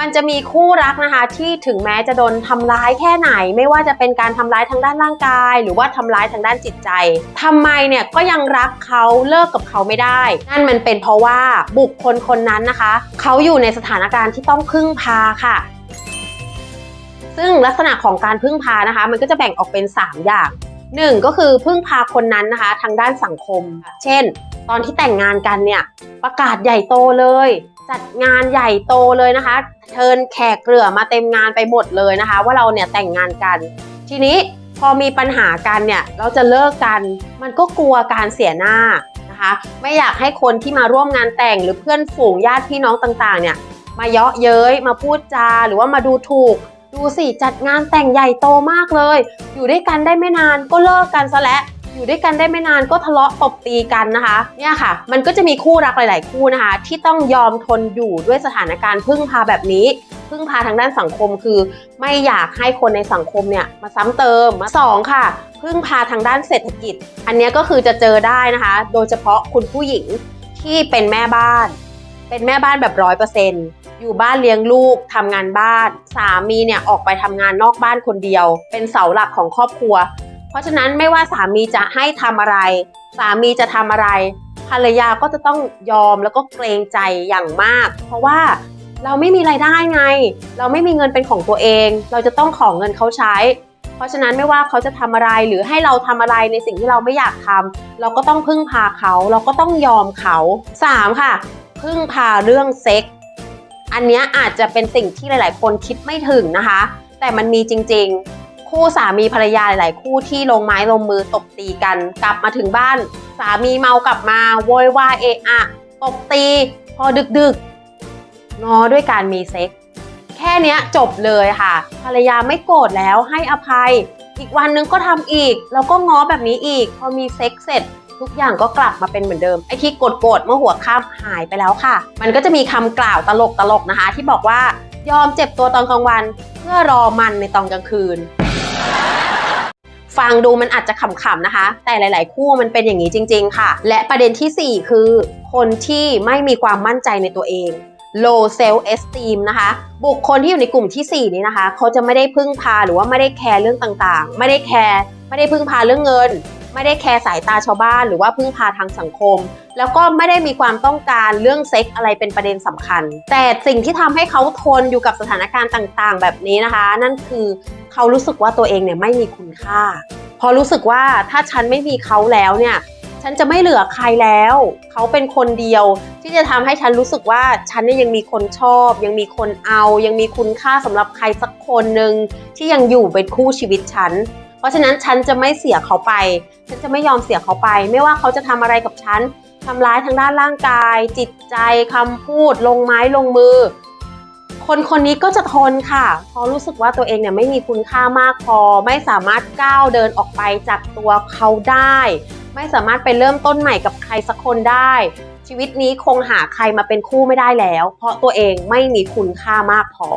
มันจะมีคู่รักนะคะที่ถึงแม้จะโดนทำร้ายแค่ไหน ไม่ว่าจะเป็นการทำร้ายทางด้านร่างกาย หรือว่าทำร้ายทางด้านจิตใจทำไมเนี่ยก็ยังรักเขาเลิกกับเขาไม่ได้ นั่นมันเป็นเพราะว่าบุคคลคนนั้นนะคะ เขาอยู่ในสถานการณ์ที่ต้องพึ่งพาค่ะ ซึ่งลักษณะของการพึ่งพานะคะ มันก็จะแบ่งออกเป็น 3 อย่างหนึ่งก็คือพึ่งพาคนนั้นนะคะ ทางด้านสังคม เช่น ตอนที่แต่งงานกันเนี่ยประกาศใหญ่โตเลย จัดงานใหญ่โตเลยนะคะ เชิญแขกเรือมาเต็มงานไปหมดเลยนะคะ ว่าเราเนี่ยแต่งงานกัน ทีนี้พอมีปัญหากันเนี่ยเราจะเลิกกัน มันก็กลัวการเสียหน้านะคะ ไม่อยากให้คนที่มาร่วมงานแต่งหรือเพื่อนฝูงญาติพี่น้องต่างๆ เนี่ยมาเยาะเย้ยมาพูดจาหรือว่ามาดูถูก ดูสิจัดงานแต่งใหญ่โตมากเลย อยู่ด้วยกันได้ไม่นานก็เลิกกันซะแล้ว อยู่ด้วยกันได้ไม่นานก็ทะเลาะตบตีกันนะคะ เนี่ยค่ะ มันก็จะมีคู่รักหลาย ๆ คู่นะคะ ที่ต้องยอมทนอยู่ด้วยสถานการณ์พึ่งพาแบบนี้พึ่งพาทางด้านสังคมคือ ไม่อยากให้คนในสังคมเนี่ยมาซ้ำเติมมาสองค่ะ พึ่งพาทางด้านเศรษฐกิจ อันนี้ก็คือจะเจอได้นะคะ โดยเฉพาะคุณผู้หญิงที่เป็นแม่บ้าน เป็นแม่บ้านแบบร้อยเปอร์เซ็นต์อยู่บ้านเลี้ยงลูกทำงานบ้าน สามีเนี่ยออกไปทำงานนอกบ้านคนเดียว เป็นเสาหลักของครอบครัว เพราะฉะนั้นไม่ว่าสามีจะให้ทำอะไร สามีจะทำอะไร ภรรยาก็จะต้องยอมแล้วก็เกรงใจอย่างมาก เพราะว่าเราไม่มีไรายได้ไง เราไม่มีเงินเป็นของตัวเอง เราจะต้องของเงินเขาใช้ เพราะฉะนั้นไม่ว่าเขาจะทำอะไรหรือให้เราทำอะไรในสิ่งที่เราไม่อยากทำเราก็ต้องพึ่งพาเขา เราก็ต้องยอมเขา 3. ค่ะ พึ่งพาเรื่องเซ็กส์อันนี้อาจจะเป็นสิ่งที่หลาย ๆ คนคิดไม่ถึงนะคะ แต่มันมีจริง ๆ คู่สามีภรรยาหลาย ๆ คู่ที่ลงไม้ลงมือตบตีกัน กลับมาถึงบ้าน สามีเมากลับมาโวยวายเอะอะตบตี พอดึกๆงอด้วยการมีเซ็กส์แค่เนี้ยจบเลยค่ะ ภรรยาไม่โกรธแล้วให้อภัย อีกวันนึงก็ทำอีก แล้วก็ง้อแบบนี้อีก พอมีเซ็กส์เสร็จทุกอย่างก็กลับมาเป็นเหมือนเดิม ไอ้ที่โกรธเมื่อหัวค่ำหายไปแล้วค่ะ มันก็จะมีคำกล่าวตลกๆนะคะ ที่บอกว่ายอมเจ็บตัวตอนกลางวัน เพื่อรอมันในตอนกลางคืน ฟังดูมันอาจจะขำๆนะคะ แต่หลาย ๆ คู่มันเป็นอย่างนี้จริง ๆ ค่ะ และประเด็นทีสี่ 4 คือ คนที่ไม่มีความมั่นใจในตัวเอง low self esteem นะคะ บุคคลที่อยู่ในกลุ่มทีสี่ 4 นี้นะคะ เขาจะไม่ได้พึ่งพาหรือว่าไม่ได้แคร์เรื่องต่างๆ ไม่ได้แคร์ไม่ได้พึ่งพาเรื่องเงิน ไม่ได้แคร์สายตาชาวบ้าน หรือว่าพึ่งพาทางสังคม แล้วก็ไม่ได้มีความต้องการเรื่องเซ็กอะไรเป็นประเด็นสำคัญ แต่สิ่งที่ทำให้เขาทนอยู่กับสถานการณ์ต่างๆ แบบนี้นะคะ นั่นคือ เขารู้สึกว่าตัวเองเนี่ยไม่มีคุณค่า พอรู้สึกว่าถ้าฉันไม่มีเขาแล้วเนี่ยฉันจะไม่เหลือใครแล้ว เขาเป็นคนเดียว ที่จะทำให้ฉันรู้สึกว่าฉันเนี่ยยังมีคนชอบ ยังมีคนเอา ยังมีคุณค่าสำหรับใครสักคนหนึ่งที่ยังอยู่เป็นคู่ชีวิตฉัน เพราะฉะนั้นฉันจะไม่เสียเขาไป ฉันจะไม่ยอมเสียเขาไป ไม่ว่าเขาจะทำอะไรกับฉันทำร้ายทางด้านร่างกาย จิตใจคำพูด ลงไม้ลงมือ คนคนนี้ก็จะทนค่ะเพราะรู้สึกว่าตัวเองเนี่ยไม่มีคุณค่ามากพอ ไม่สามารถก้าวเดินออกไปจากตัวเขาได้ ไม่สามารถไปเริ่มต้นใหม่กับใครสักคนได้ ชีวิตนี้คงหาใครมาเป็นคู่ไม่ได้แล้ว เพราะตัวเองไม่มีคุณค่ามากพอ